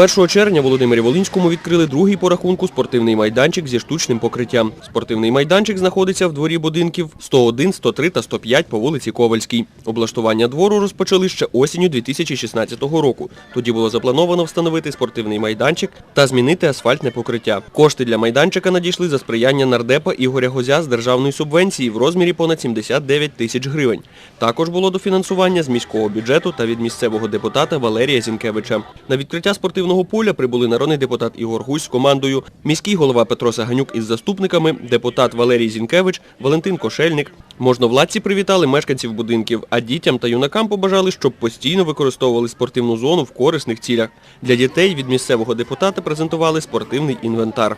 1 червня Володимирі Волинському відкрили другий по рахунку спортивний майданчик зі штучним покриттям. Спортивний майданчик знаходиться в дворі будинків 101, 103 та 105 по вулиці Ковальській. Облаштування двору розпочали ще осінню 2016 року. Тоді було заплановано встановити спортивний майданчик та змінити асфальтне покриття. Кошти для майданчика надійшли за сприяння нардепа Ігоря Гозя з державної субвенції в розмірі понад 79 тисяч гривень. Також було дофінансування з міського бюджету та від місцевого депутата Валерія Зінкевича. На відкриття спортивного поля прибули народний депутат Ігор Гусь з командою, міський голова Петро Саганюк із заступниками, депутат Валерій Зінкевич, Валентин Кошельник. Можновладці привітали мешканців будинків, а дітям та юнакам побажали, щоб постійно використовували спортивну зону в корисних цілях. Для дітей від місцевого депутата презентували спортивний інвентар.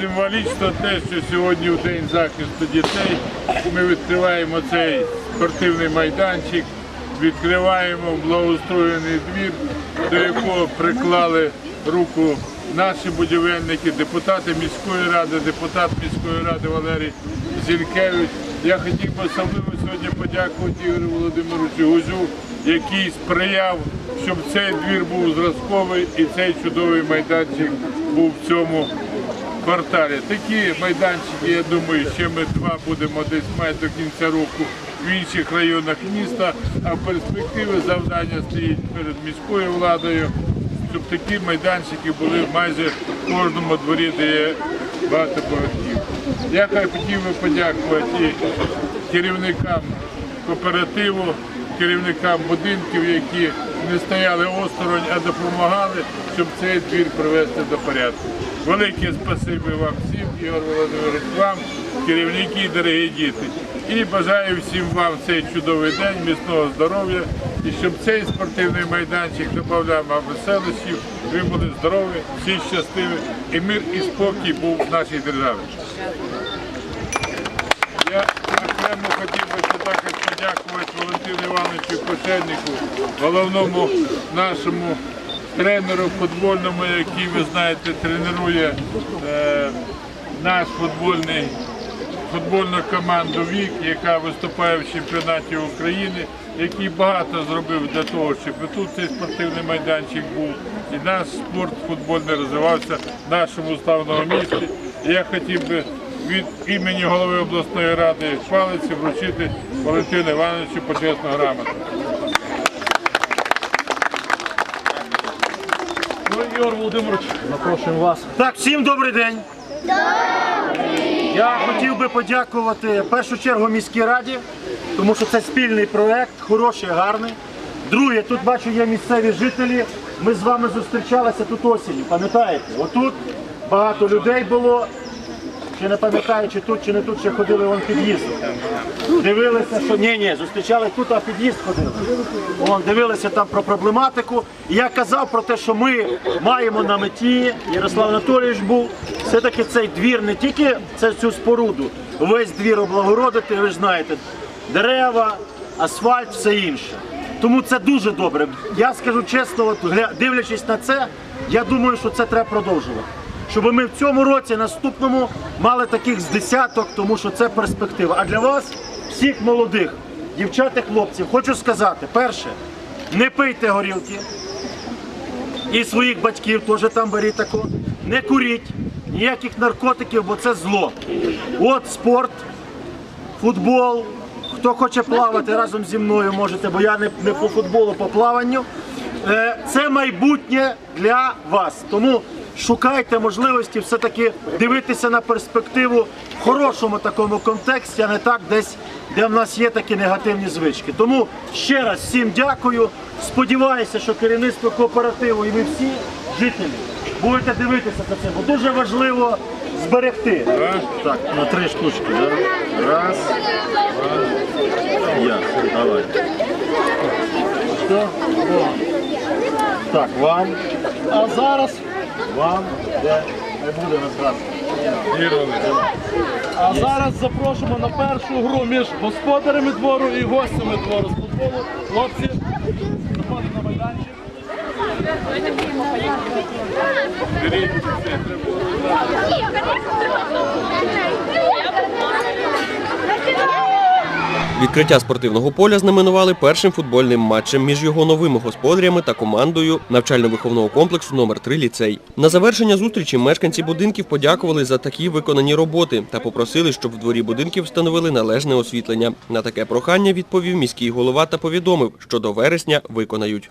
Символічно те, що сьогодні в День захисту дітей ми відкриваємо цей спортивний майданчик, відкриваємо благоустроєний двір, до якого приклали руку наші будівельники, депутати міської ради, депутат міської ради Валерій Зінкевич. Я хотів би особливо сьогодні подякувати Ігорю Володимировичу Гузю, який сприяв, щоб цей двір був зразковий і цей чудовий майданчик був в цьому кварталі. Такі майданчики, я думаю, ще ми два будемо десь мати до кінця року в інших районах міста, а в перспективі завдання стоїть перед міською владою, щоб такі майданчики були майже в кожному дворі, де є багатоповерхів. Я хотів би подякувати керівникам кооперативу, керівникам будинків, які не стояли осторонь, а допомагали, щоб цей двір привести до порядку. Велике спасибі вам всім, Ігор Володимирович, вам, керівники, дорогі діти. І бажаю всім вам цей чудовий день, міцного здоров'я і щоб цей спортивний майданчик додавав вам веселощів, ви були здорові, всі щасливі і мир і спокій був в нашій державі. Я окремо хотів би також подякувати Валентину Івановичу Кошельнику, головному нашому тренеру футбольному, який, ви знаєте, тренує е, наш футбольний, футбольну команду ВІК, яка виступає в чемпіонаті України, який багато зробив для того, щоб і тут цей спортивний майданчик був, і наш спорт футбольний розвивався в нашому славному місті. І я хотів би від імені голови обласної ради палиці вручити Валентину Івановичу почесну грамоту. Ну, Ігор Володимирович, запрошуємо вас. Так, всім добрий день. Я хотів би подякувати в першу чергу міській раді, тому що це спільний проект, хороший, гарний. Друге, тут бачу, є місцеві жителі. Ми з вами зустрічалися тут осінню, пам'ятаєте? Отут багато людей було. Чи не пам'ятаю, чи тут, чи не тут ще ходили вон під'їзд. Дивилися, що ні, ні, зустрічали тут, а під'їзд ходили. Вон, дивилися там про проблематику. І я казав про те, що ми маємо на меті, Ярослав Анатолійович був, все-таки цей двір не тільки це цю споруду, весь двір облагородити, ви знаєте, дерева, асфальт, все інше. Тому це дуже добре. Я скажу чесно, от, дивлячись на це, я думаю, що це треба продовжувати. Щоб ми в цьому році, наступному, мали таких з десяток, тому що це перспектива. А для вас, всіх молодих, дівчат і хлопців, хочу сказати, перше, не пийте горілки. І своїх батьків теж там беріть тако. Не куріть, ніяких наркотиків, бо це зло. От спорт, футбол. Хто хоче плавати разом зі мною, можете, бо я не, не по футболу, по плаванню. Е, Це майбутнє для вас. Тому шукайте можливості все-таки дивитися на перспективу в хорошому такому контексті, а не так десь, де в нас є такі негативні звички. Тому ще раз всім дякую. Сподіваюся, що керівництво кооперативу і ви всі жителі будете дивитися за це, бо дуже важливо зберегти. Так, на три штучки. Да? Раз. Я. Давай. Так, вам. А зараз вам де не буде нас А зараз запрошуємо на першу гру між господарями двору і гостями двору з футболу. Хлопці, приходять на майданчик. Відкриття спортивного поля знаменували першим футбольним матчем між його новими господарями та командою навчально-виховного комплексу номер 3 ліцей. На завершення зустрічі мешканці будинків подякували за такі виконані роботи та попросили, щоб в дворі будинків встановили належне освітлення. На таке прохання відповів міський голова та повідомив, що до вересня виконають.